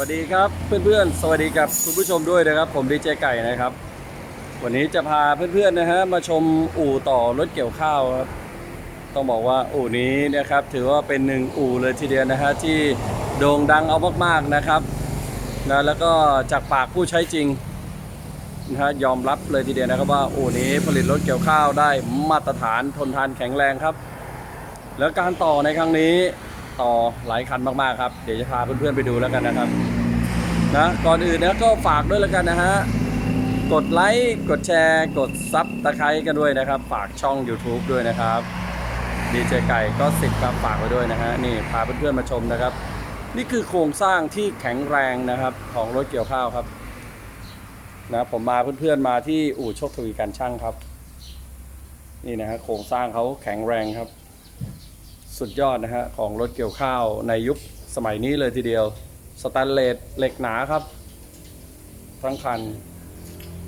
วัสดีครับเพื่อนๆ สวัสดีกับคุณผู้ชมด้วยนะครับ ผมดีเจไก่นะครับ วันนี้จะพาเพื่อนๆนะฮะมาชมอู่ต่อรถเกี่ยวข้าวครับต้องบอกว่าอู่นี้นะครับถือว่าเป็นหนึ่งอู่เลยทีเดียวนะฮะที่โด่งดังเอามากๆนะครับนะแล้วก็จากปากผู้ใช้จริงนะฮะยอมรับเลยทีเดียวนะครับว่าอู่นี้ผลิตรถเกี่ยวข้าวได้มาตรฐานทนทานแข็งแรงครับ แล้วการต่อในครั้งนี้ต่อหลายคันมากๆครับ เดี๋ยวจะพาเพื่อนๆไปดูแล้วกันนะครับ นะก่อนอื่นนะก็ฝากด้วยแล้วกันนะฮะ กดไลค์กดแชร์ กดซับตะไคร้กันด้วยนะครับ ฝากช่อง YouTube ด้วยนะครับดีเจไก่ก็สิบครับฝากไว้ด้วยนะฮะนี่พาเพื่อนๆมาชมนะครับ นี่คือโครงสร้างที่แข็งแรงนะครับของรถเกี่ยวข้าวครับนะผมมาเพื่อนๆมาที่อู่โชคทวีการช่างครับ นี่นะฮะโครงสร้างเขาแข็งแรงครับ สุดยอดนะฮะของรถเกี่ยวข้าวในยุคสมัยนี้เลยทีเดียว สแตนเลสเหล็กหนาครับ ทั้งคัน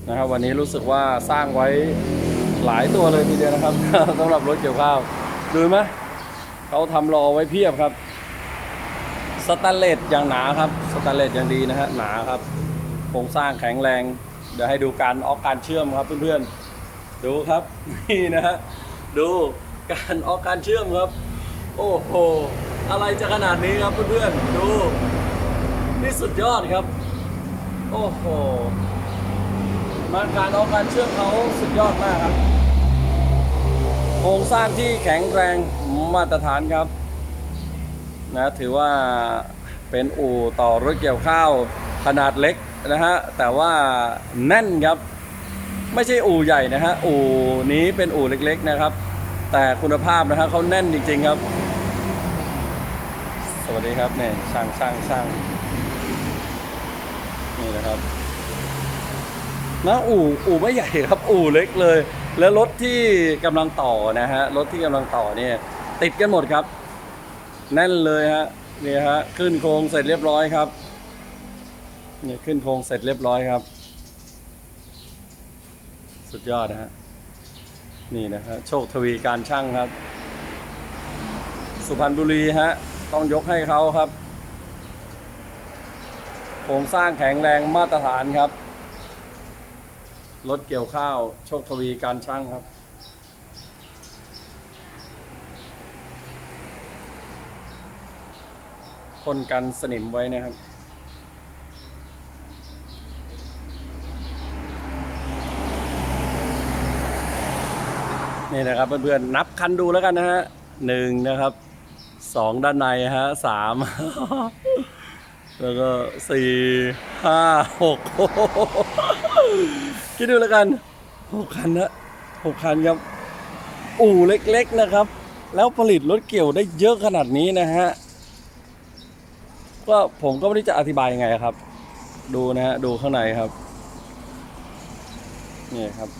นะครับ วันนี้รู้สึกว่าสร้างไว้หลายตัวเลยทีเดียวนะครับสำหรับรถเกี่ยวข้าวดูไหมเขาทำรอไว้เพียบครับสแตนเลสอย่างหนาครับสแตนเลสอย่างดีนะฮะหนาครับโครงสร้างแข็งแรง เดี๋ยวให้ดูการออกการเชื่อมครับเพื่อนๆดูครับนี่นะฮะดูการออกการเชื่อมครับ โอ้โหอะไรจะขนาดนี้ครับเพื่อนๆดู นี่สุดยอดครับ โอ้โหมาการออกการเชื่อมเขาสุดยอดมากครับโครงสร้างที่แข็งแรงมาตรฐานครับ นะถือว่าเป็นอู่ต่อรถเกี่ยวข้าวขนาดเล็กนะฮะแต่ว่าแน่นครับ ไม่ใช่อู่ใหญ่นะฮะอู่นี้เป็นอู่เล็กๆนะครับ แต่คุณภาพนะฮะเขาแน่นจริงๆครับ สวัสดีครับเนี่ยช่างช่างช่าง นี่นะครับนะอู่อู่ไม่ใหญ่ครับ อู่เล็กเลย แล้วรถที่กำลังต่อนะฮะรถที่กำลังต่อเนี่ยติดกันหมดครับ แน่นเลยฮะนี่ฮะขึ้นโครงเสร็จเรียบร้อยครับเนี่ยขึ้นโครงเสร็จเรียบร้อยครับ สุดยอดนะฮะนี่นะฮะโชคทวีการช่างครับ สุพรรณบุรีฮะต้องยกให้เขาครับ โครงสร้างแข็งแรงมาตรฐานครับ รถเกี่ยวข้าวโชคทวีการช่างครับพ่นกันสนิมไว้นะครับ นี่นะครับเพื่อนๆนับคันดูแล้วกันนะฮะหนึ่งนะครับสองด้านในฮะสาม แล้วก็สี่ห้าหกคิดดูแล้วกันหกคันนะหกคันครับ อู่เล็กๆนะครับ แล้วผลิตรถเกี่ยวได้เยอะขนาดนี้นะฮะก็ผมก็ไม่รู้จะอธิบายยังไงครับ ดูนะฮะดูข้างในครับนี่ครับ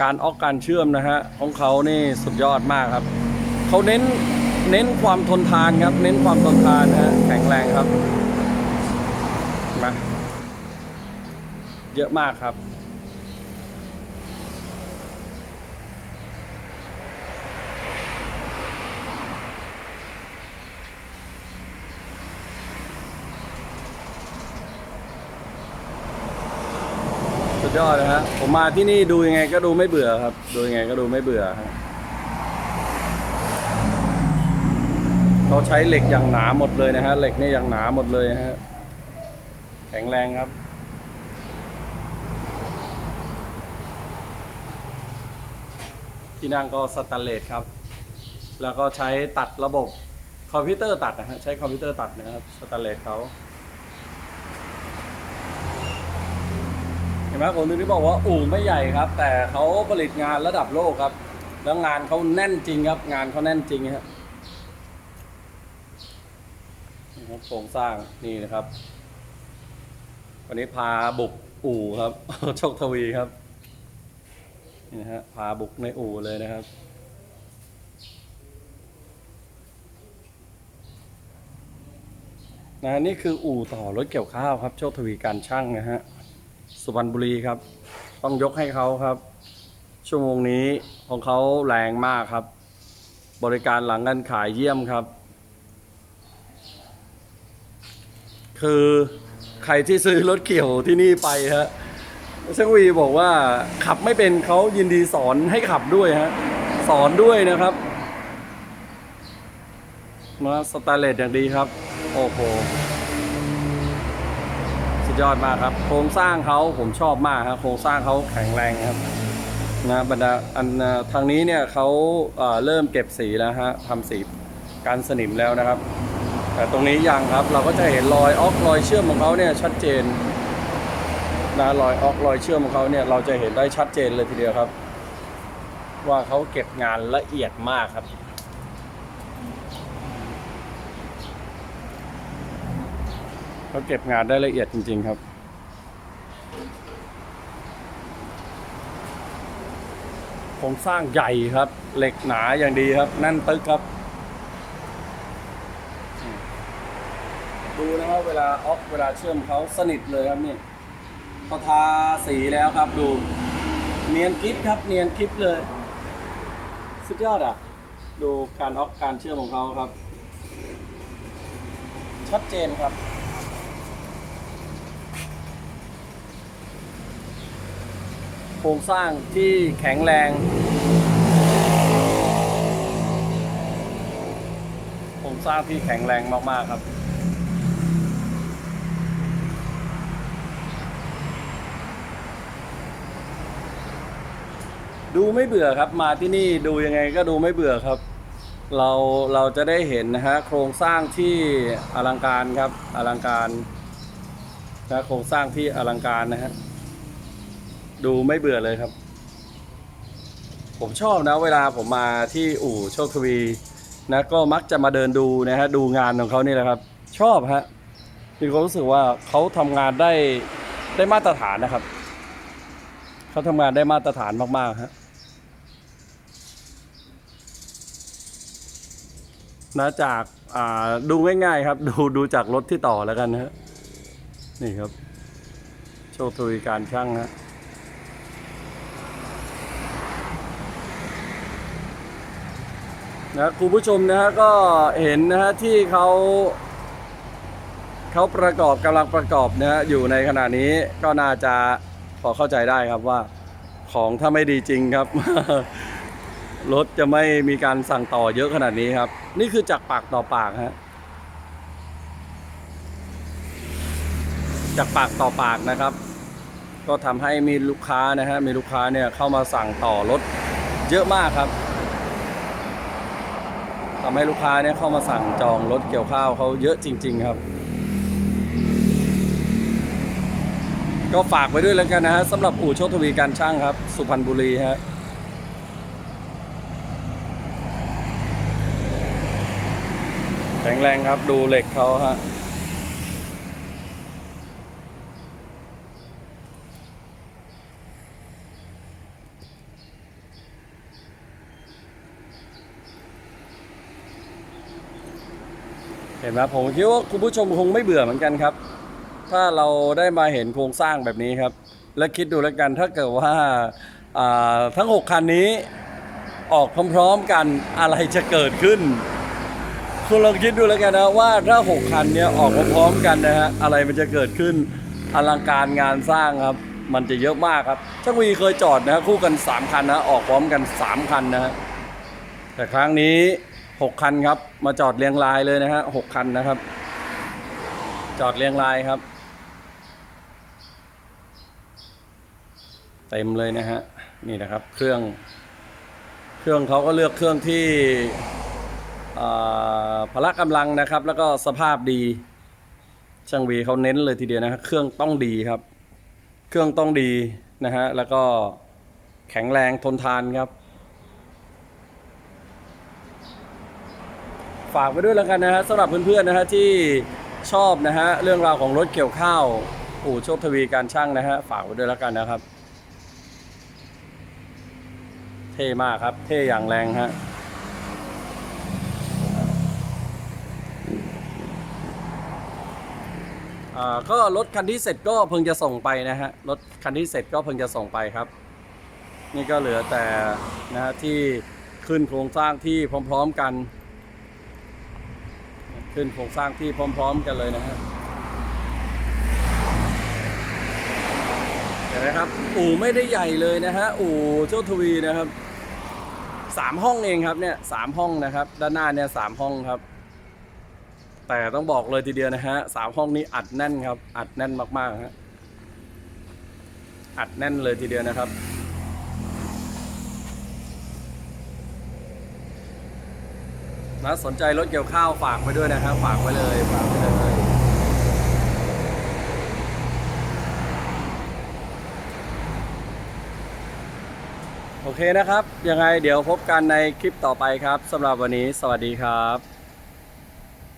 การออกการเชื่อมนะฮะของเขานี่สุดยอดมากครับ เขาเน้น เน้นความทนทานครับ เน้นความทนทานนะฮะแข็งแรงครับมาเยอะมากครับสุดยอดเลยฮะผมมาที่นี่ดูยังไงก็ดูไม่เบื่อครับ ดูยังไงก็ดูไม่เบื่อฮะ เขาใช้เหล็กอย่างหนาหมดเลยนะฮะ เหล็กนี่อย่างหนาหมดเลยฮะ แข็งแรงครับ ที่นั่งก็สแตนเลสครับ แล้วก็ใช้ตัดระบบคอมพิวเตอร์ตัดนะฮะ ใช้คอมพิวเตอร์ตัดนะครับสแตนเลสเขาเห็นไหมผมถึงได้บอกว่าอู่ไม่ใหญ่ครับ แต่เขาผลิตงานระดับโลกครับ แล้วงานเขาแน่นจริงครับ งานเขาแน่นจริงครับ นี่ครับโครงสร้างนี่นะครับ วันนี้พาบุกอู่ครับ โชคทวีครับนี่นะฮะพาบุกในอู่เลยนะครับนะนี่คืออู่ต่อรถเกี่ยวข้าวครับ โชคทวีการช่างนะฮะสุพรรณบุรีครับ ต้องยกให้เขาครับ ชั่วโมงนี้ของเขาแรงมากครับ บริการหลังการขายเยี่ยมครับ คือใครที่ซื้อรถเกี่ยวที่นี่ไปฮะช่างวีบอกว่าขับไม่เป็นเขายินดีสอนให้ขับด้วยฮะสอนด้วยนะครับมาสแตนเลสอย่างดีครับ โอ้โหสุดยอดมากครับ โครงสร้างเขาผมชอบมากครับโครงสร้างเขาแข็งแรงครับนะบรรดาอันทางนี้เนี่ยเขาเเริ่มเก็บสีแล้วฮะทำสีการสนิมแล้วนะครับ แต่ตรงนี้ยังครับเราก็จะเห็นรอยออกรอยเชื่อมของเขาเนี่ยชัดเจนนะรอยออกรอยเชื่อมของเขาเนี่ยเราจะเห็นได้ชัดเจนเลยทีเดียวครับ ว่าเขาเก็บงานละเอียดมากครับเขาเก็บงานได้ละเอียดจริง ๆ ครับโครงสร้างใหญ่ครับ เหล็กหนาอย่างดีครับ นั่นตึกครับ ดูนะครับเวลาออกเวลาเชื่อมเขาสนิทเลยครับนี่เขาทาสีแล้วครับดู เนียนกริฟครับเนียนกริฟเลย สุดยอดอะ ดูการออกการเชื่อมของเขาครับ ชัดเจนครับโครงสร้างที่แข็งแรง โครงสร้างที่แข็งแรงมาก ๆ ครับ ดูไม่เบื่อครับ มาที่นี่ดูยังไงก็ดูไม่เบื่อครับ เราเราจะได้เห็นนะฮะโครงสร้างที่อลังการครับอลังการนะโครงสร้างที่อลังการนะฮะดูไม่เบื่อเลยครับ ผมชอบนะเวลาผมมาที่อู่โชคทวีนะก็มักจะมาเดินดูนะฮะดูงานของเขานี่แหละครับ ชอบฮะมีความรู้สึกว่าเขาทำงานได้ได้มาตรฐานนะครับ เขาทำงานได้มาตรฐานมากๆฮะ นะจากาดูง่ายๆครับ ดูดูจากรถที่ต่อแล้วกันนะฮะนี่ครับ โชคทวีการช่างฮะนะคุณผู้ชมนะฮะก็เห็นนะฮะที่เขาเขาประกอบกำลังประกอบนะฮะอยู่ในขณะนี้ก็น่าจะพอเข้าใจได้ครับว่าของถ้าไม่ดีจริงครับ รถจะไม่มีการสั่งต่อเยอะขนาดนี้ครับ นี่คือจากปากต่อปากฮะจากปากต่อปากนะครับ ก็ทำให้มีลูกค้านะฮะมีลูกค้าเนี่ยเข้ามาสั่งต่อรถเยอะมากครับทำให้ลูกค้าเนี่ยเข้ามาสั่งจองรถเกี่ยวข้าวเขาเยอะจริง ๆ ครับ ก็ฝากไว้ด้วยแล้วกันนะฮะสำหรับอู่โชคทวีการช่างครับ สุพรรณบุรีฮะ แข็งแรงครับดูเหล็กเขาฮะเห็นไหมผมคิดว่าคุณผู้ชมคงไม่เบื่อเหมือนกันครับ ถ้าเราได้มาเห็นโครงสร้างแบบนี้ครับ และคิดดูแล้วกันถ้าเกิดว่าาทั้ง 6 คันนี้ออกพร้อมๆกันอะไรจะเกิดขึ้น คุณลองคิดดูแล้วกันนะว่าถ้า6คันเนี้ยออกพร้อมๆกันนะฮะอะไรมันจะเกิดขึ้นอลังการงานสร้างครับ มันจะเยอะมากครับช่างวีเคยจอดนะคู่กัน 3 คันนะ ออกพร้อมกัน 3 คันนะฮะแต่ครั้งนี้ 6 คันครับ มาจอดเรียงรายเลยนะฮะหกคันนะครับ จอดเรียงรายครับ เต็มเลยนะฮะนี่นะครับเครื่อง เครื่องเขาก็เลือกเครื่องที่ พละกำลังนะครับ แล้วก็สภาพดี ช่างวีเขาเน้นเลยทีเดียวนะเครื่องต้องดีครับ เครื่องต้องดีนะฮะแล้วก็แข็งแรงทนทานครับ ฝากไว้ด้วยแล้วกันนะฮะสำหรับเพื่อนๆนะฮะที่ชอบนะฮะเรื่องราวของรถเกี่ยวข้าวอู่โชคทวีการช่างนะฮะฝากไว้ด้วยแล้วกันนะครับ เท่มากครับ เท่อย่างแรงฮะ ก็รถคันที่เสร็จก็เพิ่งจะส่งไปนะฮะรถคันที่เสร็จก็เพิ่งจะส่งไปครับ นี่ก็เหลือแต่นะฮะที่ขึ้นโครงสร้างที่พร้อม ๆกัน ขึ้นโครงสร้างที่พร้อม ๆ กันเลยนะฮะเห็นไหมครับ อู่ไม่ได้ใหญ่เลยนะฮะอู่เจ้าทวีนะครับสามห้องเองครับเนี่ยสามห้องนะครับ ด้านหน้าเนี่ยสามห้องครับ แต่ต้องบอกเลยทีเดียวนะฮะสามห้องนี้อัดแน่นครับ อัดแน่นมากๆฮะอัดแน่นเลยทีเดียวนะครับ นะสนใจรถเกี่ยวข้าวฝากไว้ด้วยนะครับ ฝากไว้เลยฝากไว้เลยโอเคนะครับ ยังไงเดี๋ยวพบกันในคลิปต่อไปครับสำหรับวันนี้สวัสดีครับ